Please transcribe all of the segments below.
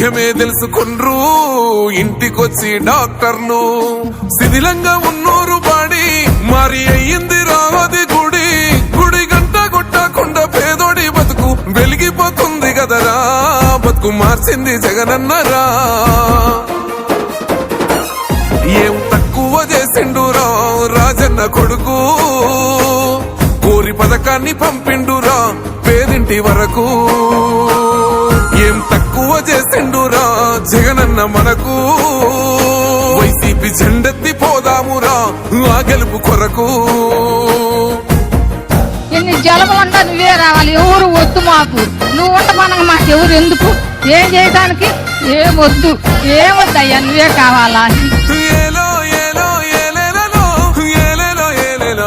ఏమే తెలుసుకుండ్రు. ఇంటికొచ్చి డాక్టర్లు శిథిలంగా ఉన్నోరు బాడి మరి అయ్యింది రావది గుడి. గుడి గంట కొట్టకుండా పేదోడి బతుకు వెలిగిపోతుంది కదరా బతుకు మార్చింది జగనన్నరా. ఏం తక్కువ చేసిండురా రాజన్న కొడుకు. కోరి పథకాన్ని పంపిండురా పేదింటి వరకు. చేసిండురా జగనన్న మనకు. వైసీపీ జెండెత్తి పోదామురా ఆ గెలుపు కొరకు. ఎన్ని జలములంటా నువ్వే రావాలి ఎవరు వద్దు మాకు. నువ్వు ఉండమనగా మాకు ఎవరు ఎందుకు? ఏం చేయడానికి ఏం వద్దు ఏమొద్దయ్యా నువ్వే కావాలా? ఏలో ఏలో ఏలేలలో ఏలేలో ఏలేలో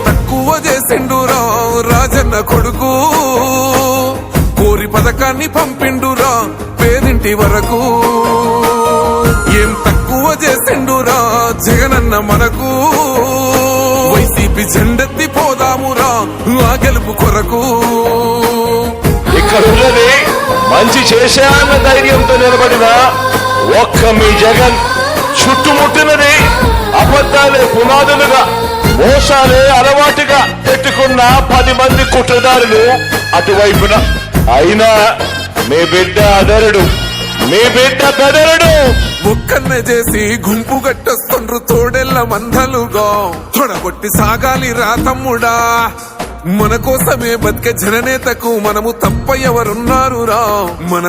కోరి పంపిండురా. పేదింటి వరకు ఏం తక్కువ చేసిండురా. జగనన్న మనకు వైసీపీ జెండెత్తి పోదామురా. ఆ గెలుపు కొరకు ఇక్కడ ఉన్నది మంచి చేశాన్న ధైర్యంతో నిలబడిన ఒక్క మీ జగన్ చుట్టుముట్టినది అబద్ధాలే పునాదులుగా మోసాలే అలవాటుగా పెట్టుకున్న పది మంది కుట్రదారులు అటువైపున. అయినా మీ బిడ్డ అదరుడు. మీ బిడ్డ బెదరుడు. ముక్కన్న చేసి గుంపు కట్టొస్తుండ్రు తోడెల్ల మందలుగా. తొడగొట్టి సాగాలి రా తమ్ముడా. మన కోసమే బతికే జననేతకు మనము తప్ప ఎవరున్నారు రా మన